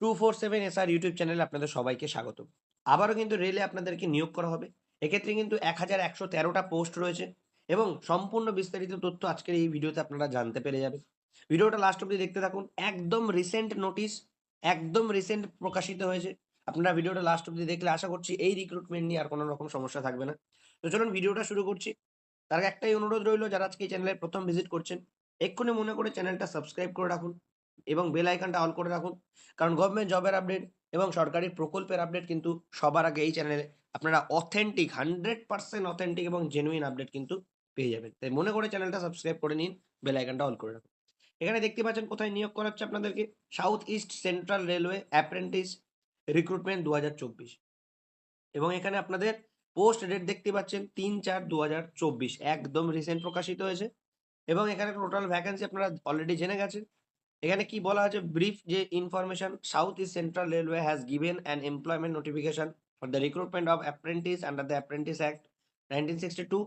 Two four seven S R YouTube চ্যানেলে আপনাদের সবাইকে স্বাগত। আবারও কিন্তু রেলে আপনাদেরকে নিয়োগ করা হবে। এক্ষেত্রে কিন্তু এক হাজার একশো তেরোটা পোস্ট রয়েছে এবং সম্পূর্ণ বিস্তারিত তথ্য আজকের এই ভিডিওতে আপনারা জানতে পেরে যাবেন। ভিডিওটা লাস্ট অব্দি দেখতে থাকুন। একদম রিসেন্ট নোটিশ একদম রিসেন্ট প্রকাশিত হয়েছে। আপনারা ভিডিওটা লাস্ট অব্দি দেখলে আশা করছি এই রিক্রুটমেন্ট নিয়ে আর কোনো রকম সমস্যা থাকবে না। তো চলুন ভিডিওটা শুরু করছি। তার একটাই অনুরোধ রইল, যারা আজকে এই চ্যানেলে প্রথম ভিজিট করছেন, এক্ষুনি মনে করে চ্যানেলটা সাবস্ক্রাইব করে রাখুন। এবং বেল আইকনটা অল করে রাখুন। কারণ গভর্নমেন্ট জবের আপডেট এবং সরকারি প্রকল্পের আপডেট কিন্তু সবার আগে এই চ্যানেলে আপনারা অথেন্টিক হান্ড্রেড পার্সেন্ট অথেন্টিক এবং জেনুইন আপডেট কিন্তু পেয়ে যাবেন। তাই মনে করে চ্যানেলটা সাবস্ক্রাইব করে নিন বেল আইকনটা অল করে রাখুন। এখানে দেখতে পাচ্ছেন কোথায় নিয়োগ করা হচ্ছে আপনাদেরকে? South East Central Railway apprentice recruitment দু হাজার চব্বিশ। এবং এখানে আপনাদের পোস্ট ডেট দেখতে পাচ্ছেন তিন চার দু একদম রিসেন্ট প্রকাশিত হয়েছে। এবং এখানে টোটাল ভ্যাকেন্সি আপনারা অলরেডি জেনে গেছেন। এখানে কি বলা আছে ব্রিফ যে information South East Central Railway has given an employment notification for the recruitment of apprentice under the apprentice act nineteen sixty two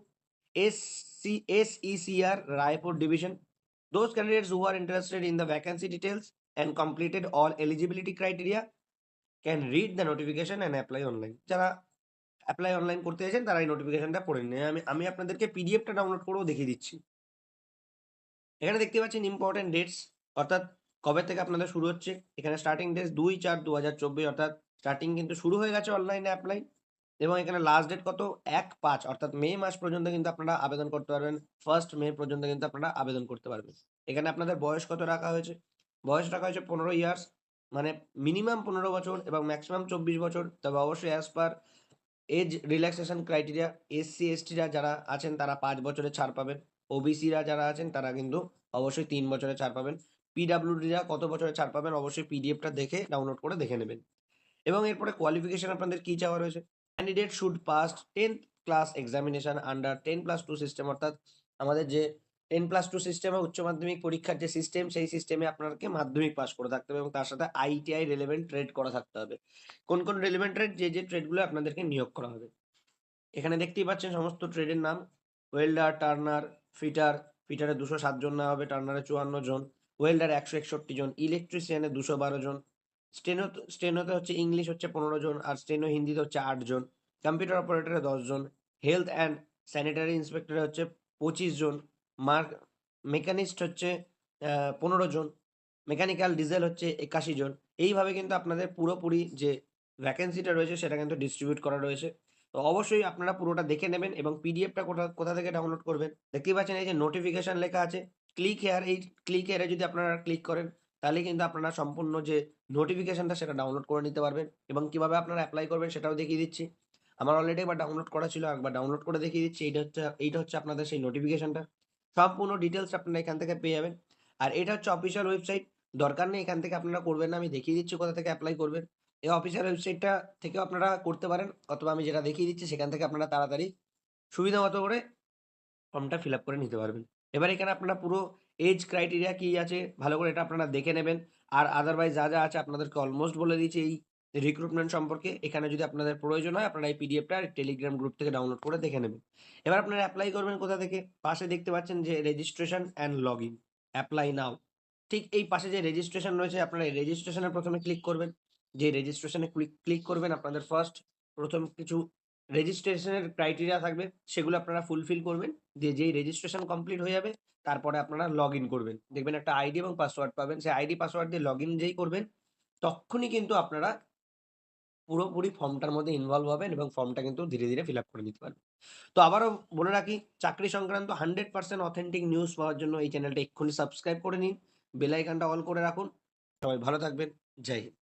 S C S Raipur division those candidates who are interested in the vacancy details and completed all eligibility criteria can read the notification and apply online যারা apply online করতে চাইছেন তারা এই নোটিফিকেশনটা পড়ে নিন। আমি আমি আপনাদেরকে পিডিএফটা ডাউনলোড করেও দেখিয়ে দিচ্ছি। এখানে দেখতে পাচ্ছেন ইম্পর্টেন্ট ডেটস অর্থাৎ কবে থেকে আপনাদের শুরু হচ্ছে? এখানে স্টার্টিং ডেট দুই চার দু হাজার চব্বিশ, অর্থাৎ স্টার্টিং কিন্তু শুরু হয়ে গেছে অনলাইনে অ্যাপ্লাই এবং এখানে লাস্ট ডেট কত? এক পাঁচ, অর্থাৎ মে মাস পর্যন্ত কিন্তু আপনারা আবেদন করতে পারবেন। ফার্স্ট মে পর্যন্ত কিন্তু আপনারা আবেদন করতে পারবেন। এখানে আপনাদের বয়স কত রাখা হয়েছে? বয়স রাখা হয়েছে পনেরো ইয়ার্স মানে মিনিমাম পনেরো বছর এবং ম্যাক্সিমাম চব্বিশ বছর। তবে অবশ্যই as per age relaxation criteria SC এসটিরা যারা আছেন তারা পাঁচ বছরের ছাড় পাবেন। ওবিসিরা যারা আছেন তারা কিন্তু অবশ্যই তিন বছরের ছাড় পাবেন। পিডাব্লিউডিরা কত বছরে ছাড় পাবেন অবশ্যই পিডিএফটা দেখে ডাউনলোড করে দেখে নেবেন। এবং এরপরে কোয়ালিফিকেশন আপনাদের কী চাওয়া রয়েছে? Candidate should passed tenth class examination under ten plus two system অর্থাৎ আমাদের যে টেন প্লাস টু সিস্টেমে উচ্চ মাধ্যমিক পরীক্ষার যে সিস্টেম সেই সিস্টেমে আপনাকে মাধ্যমিক পাস করে থাকতে হবে এবং তার সাথে আইটিআই রেলেভেন্ট ট্রেড করা থাকতে হবে। কোন কোন রেলেভেন্ট ট্রেড যে যে ট্রেডগুলো আপনাদেরকে নিয়োগ করা হবে। এখানে দেখতেই পাচ্ছেন সমস্ত ট্রেডের নাম। ওয়েল্ডার টার্নার ফিটার ফিটারে দুশো সাতজন নেওয়া হবে টার্নারে চুয়ান্ন জন। ওয়েল্ডার একশো একষট্টি জন, ইলেকট্রিশিয়ানে দুশো বারো জন স্টেনো স্টেনোতে হচ্ছে ইংলিশ হচ্ছে পনেরো জন আর স্টেনো হিন্দিতে হচ্ছে আট জন। কম্পিউটার অপারেটরে দশ জন, হেলথ অ্যান্ড স্যানিটারি ইন্সপেক্টরে হচ্ছে পঁচিশ জন, মার্ক, মেকানিস্ট হচ্ছে পনেরো জন, মেকানিক্যাল ডিজেল হচ্ছে একাশি জন। এইভাবে কিন্তু আপনাদের পুরোপুরি যে ভ্যাকেন্সিটা রয়েছে সেটা কিন্তু ডিস্ট্রিবিউট করা রয়েছে। তো অবশ্যই আপনারা পুরোটা দেখে নেবেন এবং পিডিএফটা কোথা কোথা থেকে ডাউনলোড করবেন, দেখতেই পাচ্ছেন এই যে নোটিফিকেশন লেখা আছে ক্লিক হেয়ার এই ক্লিক হেয়ারে যদি আপনারা ক্লিক করেন, তাহলে কিন্তু আপনারা সম্পূর্ণ যে নোটিফিকেশানটা সেটা ডাউনলোড করে নিতে পারবেন এবং কীভাবে আপনারা অ্যাপ্লাই করবেন সেটাও দেখিয়ে দিচ্ছি। আমার অলরেডি একবার ডাউনলোড করা ছিল একবার ডাউনলোড করে দেখিয়ে দিচ্ছি। এইটা হচ্ছে এইটা হচ্ছে আপনাদের সেই নোটিফিকেশানটা সম্পূর্ণ ডিটেলস আপনারা এখান থেকে পেয়ে যাবেন। আর এটা হচ্ছে অফিসিয়াল ওয়েবসাইট দরকার নেই এখান থেকে আপনারা করবেন না, আমি দেখিয়ে দিচ্ছি কোথা থেকে অ্যাপ্লাই করবেন। এই অফিসিয়াল ওয়েবসাইটটা থেকেও আপনারা করতে পারেন, অথবা আমি যেটা দেখিয়ে দিচ্ছি সেখান থেকে আপনারা তাড়াতাড়ি সুবিধা মতো করে ফর্মটা ফিল আপ করে নিতে পারবেন। এবার এখানে আপনারা পুরো এজ ক্রাইটেরিয়া কী আছে, ভালো করে এটা আপনারা দেখে নেবেন। আর আদারওয়াইজ যা যা আছে আপনাদেরকে অলমোস্ট বলে দিয়েছি এই রিক্রুটমেন্ট সম্পর্কে। এখানে যদি আপনাদের প্রয়োজন হয়, আপনারা এই পিডিএফটা টেলিগ্রাম গ্রুপ থেকে ডাউনলোড করে দেখে নেবেন। এবার আপনারা অ্যাপ্লাই করবেন কোথা থেকে? পাশে দেখতে পাচ্ছেন যে registration and log in apply now ঠিক এই পাশে যে রেজিস্ট্রেশন রয়েছে, আপনারা এই রেজিস্ট্রেশনে প্রথমে ক্লিক করবেন। যে রেজিস্ট্রেশনে ক্লিক ক্লিক করবেন আপনাদের ফার্স্ট প্রথম কিছু রেজিস্ট্রেশনের ক্রাইটেরিয়া থাকবে, সেগুলো আপনারা ফুলফিল করবেন, দিয়ে যেই রেজিস্ট্রেশন কমপ্লিট হয়ে যাবে, তারপরে আপনারা লগ ইন করবেন। দেখবেন একটা আইডি এবং পাসওয়ার্ড পাবেন, সেই আইডি পাসওয়ার্ড দিয়ে লগ ইন যেই করবেন, তখনই কিন্তু আপনারা পুরোপুরি ফর্মটার মধ্যে ইনভলভ হবেন এবং ফর্মটা কিন্তু ধীরে ধীরে ফিল আপ করে নিতে পারবেন। তো আবারও বলে রাখি, চাকরি সংক্রান্ত হান্ড্রেড পার্সেন্ট অথেন্টিক নিউজ পাওয়ার জন্য এই চ্যানেলটা এক্ষুনি সাবস্ক্রাইব করে নিন বেল আইকনটা অল করে রাখুন। সবাই ভালো থাকবেন, জয় হিন্দ।